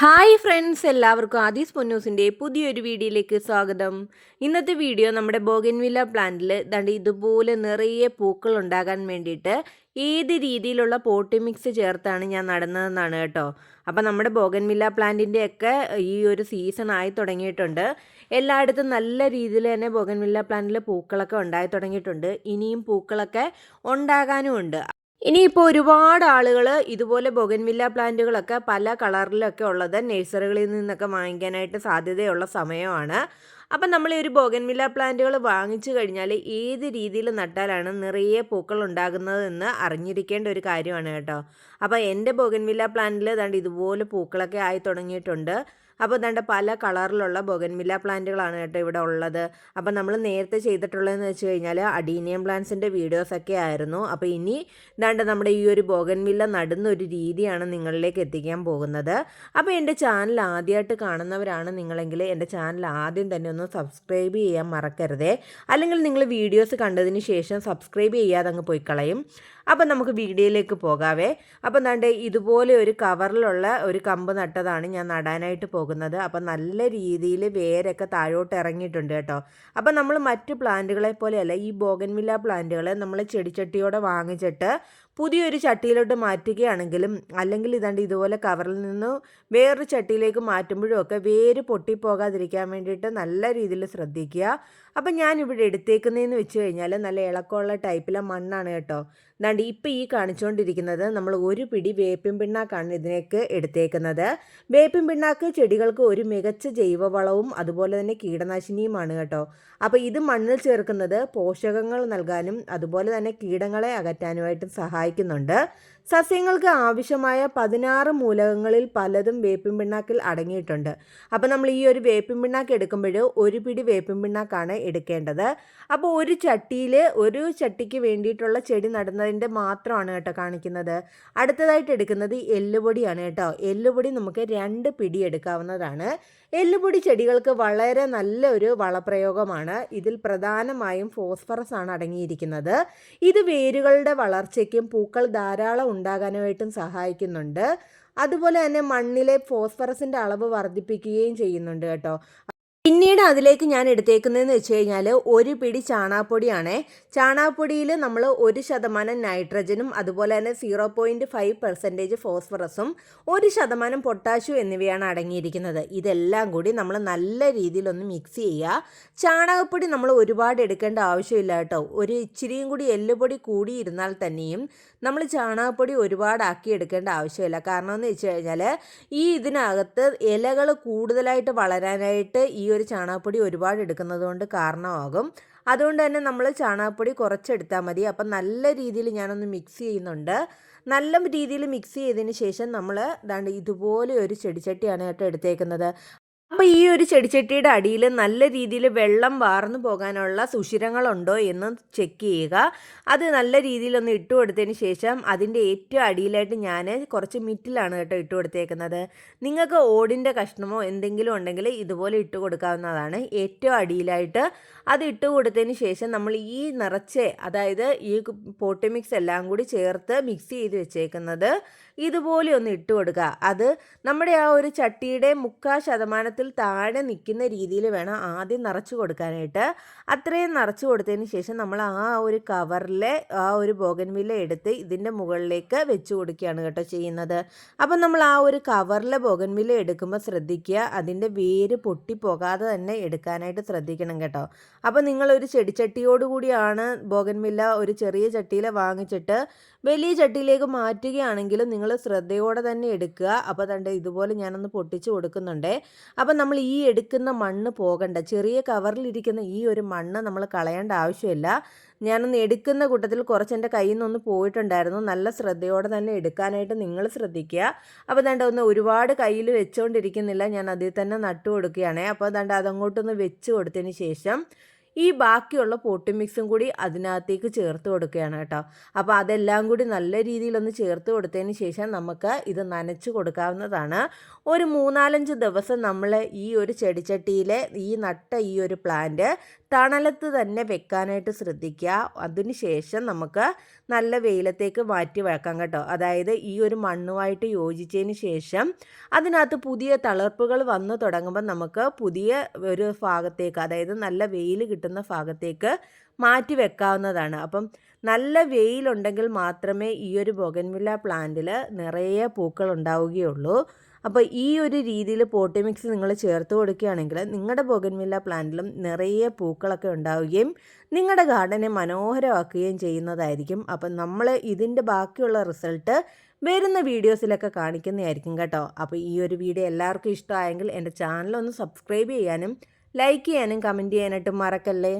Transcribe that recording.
Hi friends എല്ലാവർക്കും ആദീസ് പൊന്നൂസിന്റെ പുതിയൊരു വീഡിയോയിലേക്ക് സ്വാഗതം. ഇന്നത്തെ വീഡിയോ നമ്മുടെ ബോഗൻവില്ല പ്ലാന്റിൽ ദണ്ട് ഇതുപോലെ നിറയെ പൂക്കൾ ഉണ്ടാകാൻ വേണ്ടിയിട്ട് ഏത് രീതിയിലുള്ള പോട്ടി മിക്സ് ചേർത്താണ് ഞാൻ നടന്നതെന്നാണ് കേട്ടോ. അപ്പോൾ നമ്മുടെ ബോഗൻവില്ല പ്ലാന്റിന്റെ ഒക്കെ ഈ ഒരു സീസൺ ആയി തുടങ്ങിയിട്ടുണ്ട്. എല്ലായിടത്തും നല്ല രീതിയിൽ തന്നെ ബോഗൻവില്ല പ്ലാന്റിൽ പൂക്കളൊക്കെ ഉണ്ടായി തുടങ്ങിയിട്ടുണ്ട്. ഇനിയും പൂക്കളൊക്കെ ഉണ്ടാകാനും ഉണ്ട് ഇനിയിപ്പോൾ ഒരുപാട് ആളുകൾ ഇതുപോലെ ബൊഗൻവില്ല പ്ലാന്റുകളൊക്കെ പല കളറിലൊക്കെ ഉള്ളത് നഴ്സറികളിൽ നിന്നൊക്കെ വാങ്ങിക്കാനായിട്ട് സാധ്യതയുള്ള സമയമാണ്. അപ്പം നമ്മൾ ഈ ഒരു ബോഗൻവില്ല പ്ലാന്റുകൾ വാങ്ങിച്ചു കഴിഞ്ഞാൽ ഏത് രീതിയിൽ നട്ടാലാണ് നിറയെ പൂക്കൾ ഉണ്ടാകുന്നത് എന്ന് അറിഞ്ഞിരിക്കേണ്ട ഒരു കാര്യമാണ് കേട്ടോ. അപ്പോൾ എന്റെ ബോഗൻവില്ല പ്ലാന്റിൽ ദാണ്ട് ഇതുപോലെ പൂക്കളൊക്കെ ആയി തുടങ്ങിയിട്ടുണ്ട്. അപ്പോൾ ഇതാണ്ട് പല കളറിലുള്ള ബൊഗൻവില്ല പ്ലാന്റുകളാണ് കേട്ടോ ഇവിടെ ഉള്ളത്. അപ്പോൾ നമ്മൾ നേരത്തെ ചെയ്തിട്ടുള്ളതെന്ന് വെച്ച് കഴിഞ്ഞാൽ അഡീനിയം പ്ലാന്റ്സിന്റെ വീഡിയോസൊക്കെ ആയിരുന്നു. അപ്പോൾ ഇനി ഇതാണ്ട് നമ്മുടെ ഈ ഒരു ബോഗൻവില്ല നടുന്ന ഒരു രീതിയാണ് നിങ്ങളിലേക്ക് എത്തിക്കാൻ പോകുന്നത്. അപ്പോൾ എന്റെ ചാനൽ ആദ്യമായിട്ട് കാണുന്നവരാണ് നിങ്ങളെങ്കിൽ എന്റെ ചാനൽ ആദ്യം തന്നെ ഒന്ന് സബ്സ്ക്രൈബ് ചെയ്യാൻ മറക്കരുതേ. അല്ലെങ്കിൽ നിങ്ങൾ വീഡിയോസ് കണ്ടതിന് ശേഷം സബ്സ്ക്രൈബ് ചെയ്യാതെ അങ്ങ് പോയി കളയും. അപ്പം നമുക്ക് വീഡിയോയിലേക്ക് പോകാവേ. അപ്പം എന്താണ്ട് ഇതുപോലെ ഒരു കവറിലുള്ള ഒരു കമ്പ് നട്ടതാണ് ഞാൻ നടാനായിട്ട് പോകുന്നത്. അപ്പം നല്ല രീതിയിൽ വേരൊക്കെ താഴോട്ട് ഇറങ്ങിയിട്ടുണ്ട് കേട്ടോ. അപ്പം നമ്മൾ മറ്റ് പ്ലാന്റുകളെ പോലെയല്ല ഈ ബോഗൻവില്ല പ്ലാന്റുകൾ നമ്മൾ ചെടിച്ചട്ടിയോടെ വാങ്ങിച്ചിട്ട് പുതിയൊരു ചട്ടിയിലോട്ട് മാറ്റുകയാണെങ്കിലും അല്ലെങ്കിൽ ഇതാണ്ട് ഇതുപോലെ കവറിൽ നിന്ന് വേറൊരു ചട്ടിയിലേക്ക് മാറ്റുമ്പോഴും ഒക്കെ വേര് പൊട്ടിപ്പോകാതിരിക്കാൻ വേണ്ടിയിട്ട് നല്ല രീതിയിൽ ശ്രദ്ധിക്കുക. അപ്പം ഞാനിവിടെ എടുത്തേക്കുന്നതെന്ന് വെച്ച് കഴിഞ്ഞാൽ നല്ല ഇളക്കമുള്ള ടൈപ്പിലെ മണ്ണാണ് കേട്ടോ. എന്താണ്ട് ഇപ്പം ഈ കാണിച്ചുകൊണ്ടിരിക്കുന്നത് നമ്മൾ ഒരു പിടി വേപ്പിൻ പിണ്ണാക്കാണ് ഇതിനേക്ക് എടുത്തേക്കുന്നത്. വേപ്പിൻ പിണ്ണാക്ക് ചെടികൾക്ക് ഒരു മികച്ച ജൈവവളവും അതുപോലെ തന്നെ കീടനാശിനിയുമാണ് കേട്ടോ. അപ്പോൾ ഇത് മണ്ണിൽ ചേർക്കുന്നത് പോഷകങ്ങൾ നൽകാനും അതുപോലെ തന്നെ കീടങ്ങളെ അകറ്റാനുമായിട്ടും സഹായിക്കുന്നുണ്ട്. സസ്യങ്ങൾക്ക് ആവശ്യമായ പതിനാറ് മൂലകങ്ങളിൽ പലതും വേപ്പിൻ പിണ്ണാക്കിൽ അടങ്ങിയിട്ടുണ്ട്. അപ്പോൾ നമ്മൾ ഈ ഒരു വേപ്പിൻ പിണ്ണാക്ക് എടുക്കുമ്പോൾ ഒരു പിടി വേപ്പിൻ പിണ്ണാക്കാണ് എടുക്കേണ്ടത്. അപ്പോൾ ഒരു ചട്ടിയിൽ ഒരു ചട്ടിക്ക് വേണ്ടിയിട്ടുള്ള ചെടി നടുന്നതിന്റെ മാത്രമാണ് കേട്ടോ കാണിക്കുന്നത്. അടുത്തതായിട്ട് എടുക്കുന്നത് എല്ലുപൊടിയാണ് കേട്ടോ. എല്ലുപൊടി നമുക്ക് രണ്ട് പിടി എടുക്കാവുന്നതാണ്. എല്ലുപൊടി ചെടികൾക്ക് വളരെ നല്ലൊരു വളപ്രയോഗമാണ്. ഇതിൽ പ്രധാനമായും ഫോസ്ഫറസ് ആണ് അടങ്ങിയിരിക്കുന്നത്. ഇത് വേരുകളുടെ വളർച്ചയ്ക്കും പൂക്കൾ ധാരാളം ഉണ്ടാകാനായിട്ടും സഹായിക്കുന്നുണ്ട്. അതുപോലെ തന്നെ മണ്ണിലെ ഫോസ്ഫറസിന്റെ അളവ് വർദ്ധിപ്പിക്കുകയും ചെയ്യുന്നുണ്ട് കേട്ടോ. പിന്നീട് അതിലേക്ക് ഞാൻ എടുത്തേക്കുന്നതെന്ന് വെച്ച് കഴിഞ്ഞാൽ ഒരു പിടി ചാണാപ്പൊടിയാണ്. ചാണാപ്പൊടിയിൽ നമ്മൾ ഒരു ശതമാനം നൈട്രജനും അതുപോലെ തന്നെ സീറോ പോയിന്റ് ഫൈവ് പെർസെന്റേജ് ഫോസ്ഫറസും ഒരു ശതമാനം പൊട്ടാഷ്യം എന്നിവയാണ് അടങ്ങിയിരിക്കുന്നത്. ഇതെല്ലാം കൂടി നമ്മൾ നല്ല രീതിയിലൊന്ന് മിക്സ് ചെയ്യുക. ചാണകപ്പൊടി നമ്മൾ ഒരുപാട് എടുക്കേണ്ട ആവശ്യമില്ല കേട്ടോ. ഒരു ഇച്ചിരിയും കൂടി എല്ലുപൊടി കൂടിയിരുന്നാൽ തന്നെയും നമ്മൾ ചാണകപ്പൊടി ഒരുപാട് ആക്കി എടുക്കേണ്ട ആവശ്യമില്ല. കാരണം എന്ന് വെച്ച് കഴിഞ്ഞാൽ ഈ ഇതിനകത്ത് ഇലകൾ കൂടുതലായിട്ട് വളരാനായിട്ട് ഈ ഒരു ചാണകപ്പൊടി ഒരുപാട് എടുക്കുന്നത് കൊണ്ട് കാരണമാകും. അതുകൊണ്ട് തന്നെ നമ്മൾ ചാണകപ്പൊടി കുറച്ചെടുത്താൽ മതി. അപ്പം നല്ല രീതിയിൽ ഞാനൊന്ന് മിക്സ് ചെയ്യുന്നുണ്ട്. നല്ല രീതിയിൽ മിക്സ് ചെയ്തതിന് ശേഷം നമ്മൾ ദാണ്ട് ഇതുപോലെ ഒരു ചെടിച്ചട്ടിയാണ് കേട്ടോ എടുത്തേക്കുന്നത്. അപ്പോൾ ഈ ഒരു ചെടിച്ചട്ടിയുടെ അടിയിൽ നല്ല രീതിയിൽ വെള്ളം വാർന്നു പോകാനുള്ള സുഷിരങ്ങളുണ്ടോ എന്ന് ചെക്ക് ചെയ്യുക. അത് നല്ല രീതിയിലൊന്ന് ഇട്ട് കൊടുത്തതിന് ശേഷം അതിന്റെ ഏറ്റവും അടിയിലായിട്ട് ഞാൻ കുറച്ച് മിറ്റിലാണ് കേട്ടോ ഇട്ട് കൊടുത്തേക്കുന്നത്. നിങ്ങൾക്ക് ഓടിന്റെ കഷ്ണമോ എന്തെങ്കിലും ഉണ്ടെങ്കിൽ ഇതുപോലെ ഇട്ട് കൊടുക്കാവുന്നതാണ്. ഏറ്റവും അടിയിലായിട്ട് അത് ഇട്ട് കൊടുത്തതിന് ശേഷം നമ്മൾ ഈ നിറച്ച് അതായത് ഈ പോട്ടി മിക്സ് എല്ലാം കൂടി ചേർത്ത് മിക്സ് ചെയ്ത് വെച്ചേക്കുന്നത്. ഇതുപോലെ ഒന്ന് ഇട്ട് കൊടുക്കുക. അത് നമ്മുടെ ആ ഒരു ചട്ടിയുടെ മുക്കാൽ ശതമാനത്തിൽ താഴെ നിൽക്കുന്ന രീതിയിൽ വേണം ആദ്യം നിറച്ച് കൊടുക്കാനായിട്ട്. അത്രയും നിറച്ച് കൊടുത്തതിന് ശേഷം നമ്മൾ ആ ഒരു കവറിലെ ആ ഒരു ബോഗൻവില്ല എടുത്ത് ഇതിന്റെ മുകളിലേക്ക് വെച്ച് കൊടുക്കുകയാണ് കേട്ടോ ചെയ്യുന്നത്. അപ്പം നമ്മൾ ആ ഒരു കവറിലെ ബോഗൻവില്ല എടുക്കുമ്പോൾ ശ്രദ്ധിക്കുക അതിന്റെ വേര് പൊട്ടിപ്പോകാതെ തന്നെ എടുക്കാനായിട്ട് ശ്രദ്ധിക്കണം കേട്ടോ. അപ്പോൾ നിങ്ങളൊരു ചെടിച്ചട്ടിയോട് കൂടിയാണ് ബോഗൻവില്ല ഒരു ചെറിയ ചട്ടിയിൽ വാങ്ങിച്ചിട്ട് വലിയ ചട്ടിയിലേക്ക് മാറ്റുകയാണെങ്കിലും നിങ്ങൾ ശ്രദ്ധയോടെ തന്നെ എടുക്കുക. അപ്പോൾ തണ്ട് ഇതുപോലെ ഞാനൊന്ന് പൊട്ടിച്ച് കൊടുക്കുന്നുണ്ട്. അപ്പോൾ നമ്മൾ ഈ എടുക്കുന്ന മണ്ണ് പോകണ്ട. ചെറിയ കവറിലിരിക്കുന്ന ഈ ഒരു മണ്ണ് നമ്മൾ കളയേണ്ട ആവശ്യമില്ല. ഞാനൊന്ന് എടുക്കുന്ന കൂട്ടത്തിൽ കുറച്ച് എന്റെ കയ്യിൽ നിന്നൊന്ന് പോയിട്ടുണ്ടായിരുന്നു. നല്ല ശ്രദ്ധയോടെ തന്നെ എടുക്കാനായിട്ട് നിങ്ങൾ ശ്രദ്ധിക്കുക. അപ്പോൾ ദണ്ട ഒന്ന് ഒരുപാട് കയ്യിൽ വെച്ചുകൊണ്ടിരിക്കുന്നില്ല ഞാൻ അതിൽ തന്നെ നട്ടു കൊടുക്കുകയാണേ. അപ്പോൾ ദണ്ട അതങ്ങോട്ടൊന്ന് വെച്ച് കൊടുത്തതിന് ശേഷം ഈ ബാക്കിയുള്ള പോട്ടി മിക്സും കൂടി അതിനകത്തേക്ക് ചേർത്ത് കൊടുക്കുകയാണ് കേട്ടോ. അപ്പോൾ അതെല്ലാം കൂടി നല്ല രീതിയിലൊന്ന് ചേർത്ത് കൊടുത്തതിന് ശേഷം നമുക്ക് ഇത് നനച്ച് കൊടുക്കാവുന്നതാണ്. ഒരു മൂന്നാലഞ്ച് ദിവസം നമ്മൾ ഈ ഒരു ചെടിച്ചട്ടിയിലെ ഈ നട്ട ഈ ഒരു പ്ലാന്റ് തണലത്ത് തന്നെ വെക്കാനായിട്ട് ശ്രദ്ധിക്കുക. അതിന് ശേഷം നമുക്ക് നല്ല വെയിലത്തേക്ക് മാറ്റി വെക്കാം കേട്ടോ. അതായത് ഈ ഒരു മണ്ണുമായിട്ട് യോജിച്ചതിന് ശേഷം അതിനകത്ത് പുതിയ തളർപ്പുകൾ വന്നു തുടങ്ങുമ്പോൾ നമുക്ക് പുതിയ ഒരു ഭാഗത്തേക്ക് അതായത് നല്ല വെയിൽ കിട്ടുന്ന ഭാഗത്തേക്ക് മാറ്റി വെക്കാവുന്നതാണ്. അപ്പം നല്ല വെയിലുണ്ടെങ്കിൽ മാത്രമേ ഈ ഒരു ബൊഗൻവില്ല പ്ലാന്റിൽ നിറയെ പൂക്കൾ ഉണ്ടാവുകയുള്ളൂ. അപ്പോൾ ഈ ഒരു രീതിയിൽ പോട്ടി മിക്സ് നിങ്ങൾ ചേർത്ത് കൊടുക്കുകയാണെങ്കിൽ നിങ്ങളുടെ ബൊഗൻവില്ല പ്ലാന്റിലും നിറയെ പൂക്കളൊക്കെ ഉണ്ടാവുകയും നിങ്ങളുടെ ഗാർഡനെ മനോഹരമാക്കുകയും ചെയ്യുന്നതായിരിക്കും. അപ്പം നമ്മൾ ഇതിന്റെ ബാക്കിയുള്ള റിസൾട്ട് വരുന്ന വീഡിയോസിലൊക്കെ കാണിക്കുന്നതായിരിക്കും കേട്ടോ. അപ്പോൾ ഈ ഒരു വീഡിയോ എല്ലാവർക്കും ഇഷ്ടമായെങ്കിൽ എന്റെ ചാനൽ ഒന്ന് സബ്സ്ക്രൈബ് ചെയ്യാനും ലൈക്ക് ചെയ്യാനും കമന്റ് ചെയ്യാനായിട്ടും മറക്കല്ലേ?